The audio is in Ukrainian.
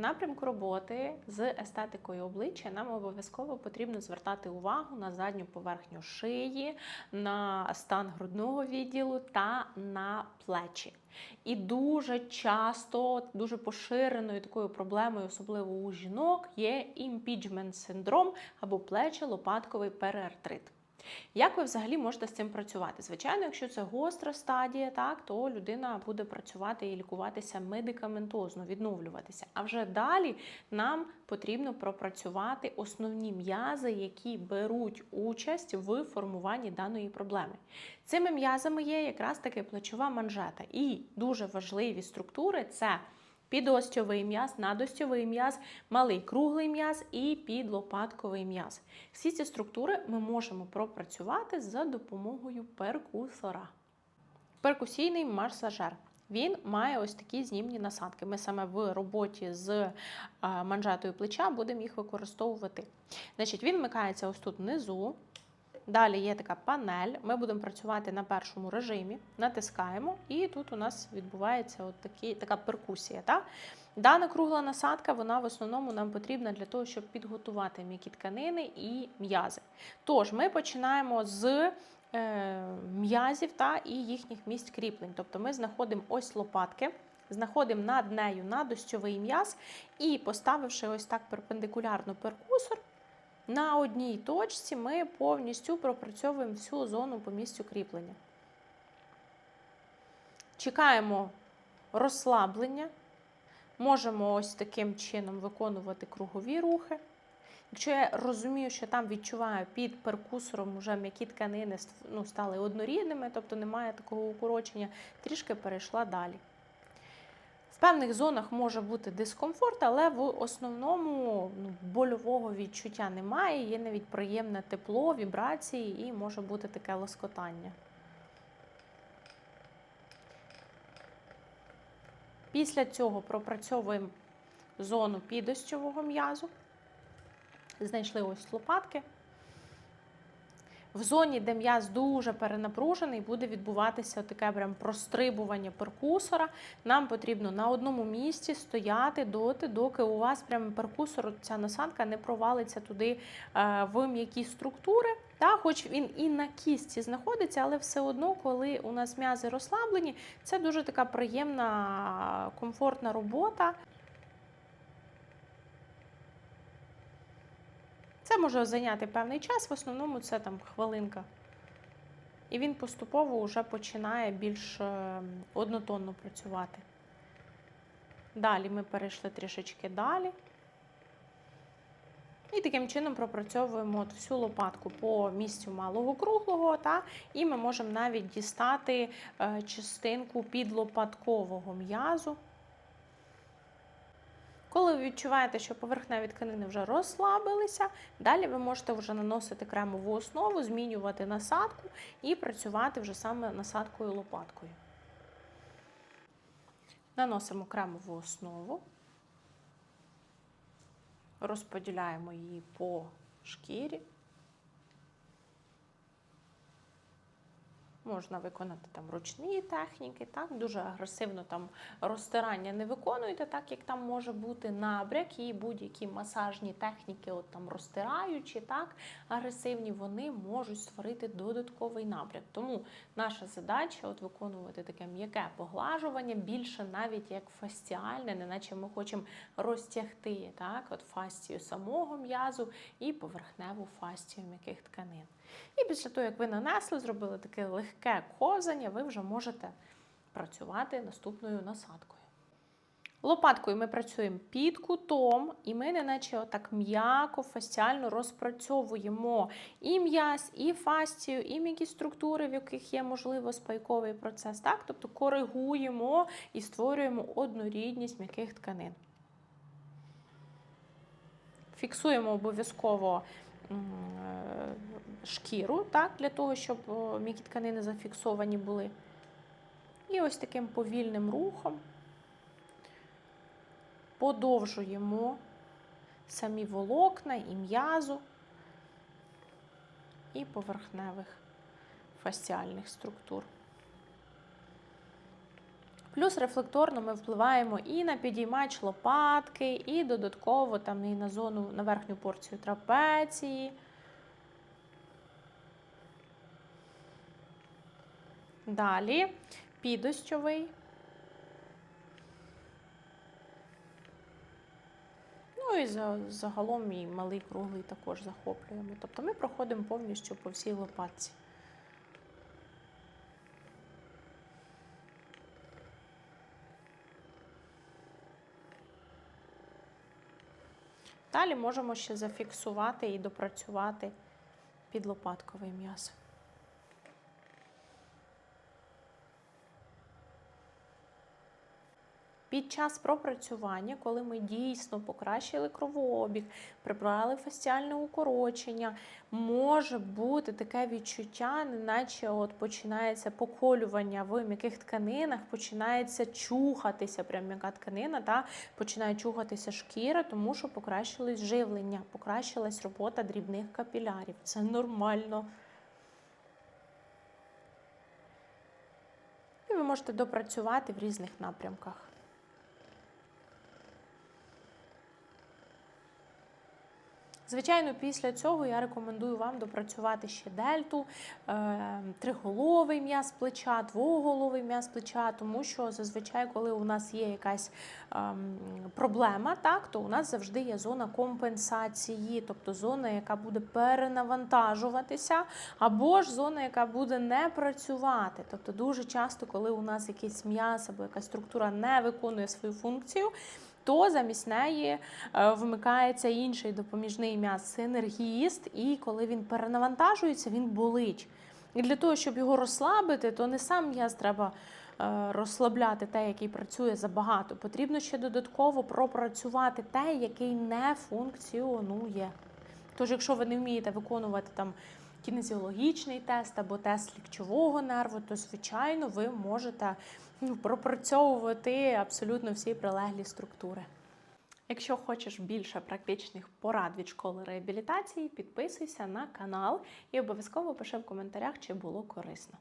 напрямку роботи з естетикою обличчя нам обов'язково потрібно звертати увагу на задню поверхню шиї, на стан грудного відділу та на плечі. І дуже часто, дуже поширеною такою проблемою, особливо у жінок, є імпіджмент синдром або плече-лопатковий переартрит. Як ви взагалі можете з цим працювати? Звичайно, якщо це гостра стадія, так то людина буде працювати і лікуватися медикаментозно, відновлюватися. А вже далі нам потрібно пропрацювати основні м'язи, які беруть участь в формуванні даної проблеми. Цими м'язами є якраз таки плечова манжета. І дуже важливі структури це підостьовий м'яз, надостьовий м'яз, малий круглий м'яз і підлопатковий м'яз. Всі ці структури ми можемо пропрацювати за допомогою перкусора. Перкусійний масажер. Він має ось такі знімні насадки. Ми саме в роботі з е, манжетою плеча будемо їх використовувати. Значить, Він вмикається ось тут внизу. Далі є така панель. Ми будемо працювати на першому режимі, натискаємо, і тут у нас відбувається от такі, така перкусія. Так? Дана кругла насадка, вона в основному нам потрібна для того, щоб підготувати м'які тканини і м'язи. Тож, ми починаємо з е, м'язів та і їхніх місць кріплень. Тобто ми знаходимо ось лопатки. Знаходимо над нею надостьовий м'яз і, поставивши ось так перпендикулярно перкусор, на одній точці ми повністю пропрацьовуємо всю зону по місцю кріплення. Чекаємо розслаблення. Можемо ось таким чином виконувати кругові рухи. Якщо я розумію, що там відчуваю під перкусором вже м'які тканини ну, стали однорідними, тобто немає такого укорочення, трішки перейшла далі. В певних зонах може бути дискомфорт, але в основному ну, больового відчуття немає. Є навіть приємне тепло, вібрації і може бути таке лоскотання. Після цього пропрацьовуємо зону підостьового м'язу. Знайшли ось лопатки. В зоні, де м'яз дуже перенапружений, буде відбуватися таке прям прострибування перкусора. Нам потрібно на одному місці стояти доти, доки у вас прям перкусор, ця насадка не провалиться туди е, в м'які структури. Та, хоч він і на кістці знаходиться, але все одно, коли у нас м'язи розслаблені, це дуже така приємна, комфортна робота. Це може зайняти певний час, в основному це там хвилинка. І він поступово вже починає більш е, однотонно працювати. Далі ми перейшли трішечки далі. І таким чином пропрацьовуємо от всю лопатку по місцю малого круглого, та, і ми можемо навіть дістати е, частинку підлопаткового м'язу. Коли ви відчуваєте, що поверхневі тканини вже розслабилися, далі ви можете вже наносити кремову основу, змінювати насадку і працювати вже саме насадкою лопаткою. Наносимо кремову основу, розподіляємо її по шкірі. Можна виконати там ручні техніки, так дуже агресивно там розтирання не виконуйте, так як там може бути набряк і будь-які масажні техніки, от там розтираючи, так агресивні, вони можуть створити додатковий набряк. Тому наша задача от виконувати таке м'яке поглажування, більше навіть як фасціальне, неначе ми хочемо розтягти так, от фасцію самого м'язу і поверхневу фасцію м'яких тканин. І після того, як ви нанесли, зробили таке легке ковзання, ви вже можете працювати наступною насадкою. Лопаткою ми працюємо під кутом, і ми, неначе отак м'яко, фасціально розпрацьовуємо і м'яз, і фасцію, і м'які структури, в яких є можливо спайковий процес. Так? Тобто коригуємо і створюємо однорідність м'яких тканин. Фіксуємо обов'язково шкіру, так, для того, щоб м'які тканини зафіксовані були. І ось таким повільним рухом подовжуємо самі волокна і м'язу, і поверхневих фасціальних структур. Плюс рефлекторно ми впливаємо і на підіймач лопатки, і додатково там і на зону на верхню порцію трапеції. Далі підостьовий. Ну і загалом і малий круглий також захоплюємо. Тобто ми проходимо повністю по всій лопатці. Далі можемо ще зафіксувати і допрацювати підлопаткове м'ясо. Під час пропрацювання, коли ми дійсно покращили кровообіг, прибрали фасціальне укорочення, може бути таке відчуття, неначе от починається поколювання в м'яких тканинах, починається чухатися прям м'яка тканина, та починає чухатися шкіра, тому що покращилось живлення, покращилась робота дрібних капілярів. Це нормально. І ви можете допрацювати в різних напрямках. Звичайно, після цього я рекомендую вам допрацювати ще дельту, е, триголовий м'яз плеча, двоголовий м'яз плеча, тому що зазвичай, коли у нас є якась ем, проблема, так, то у нас завжди є зона компенсації, тобто зона, яка буде перенавантажуватися, або ж зона, яка буде не працювати. Тобто, дуже часто, коли у нас якийсь м'яз або якась структура не виконує свою функцію то замість неї е, вмикається інший допоміжний м'яз синергіст, і коли він перенавантажується, він болить. І для того, щоб його розслабити, то не сам м'яз треба е, розслабляти те, який працює забагато. Потрібно ще додатково пропрацювати те, який не функціонує. Тож, якщо ви не вмієте виконувати там кінезіологічний тест або тест лікчового нерву, то звичайно ви можете ну, пропрацьовувати абсолютно всі прилеглі структури. Якщо хочеш більше практичних порад від школи реабілітації, підписуйся на канал і обов'язково пиши в коментарях, чи було корисно.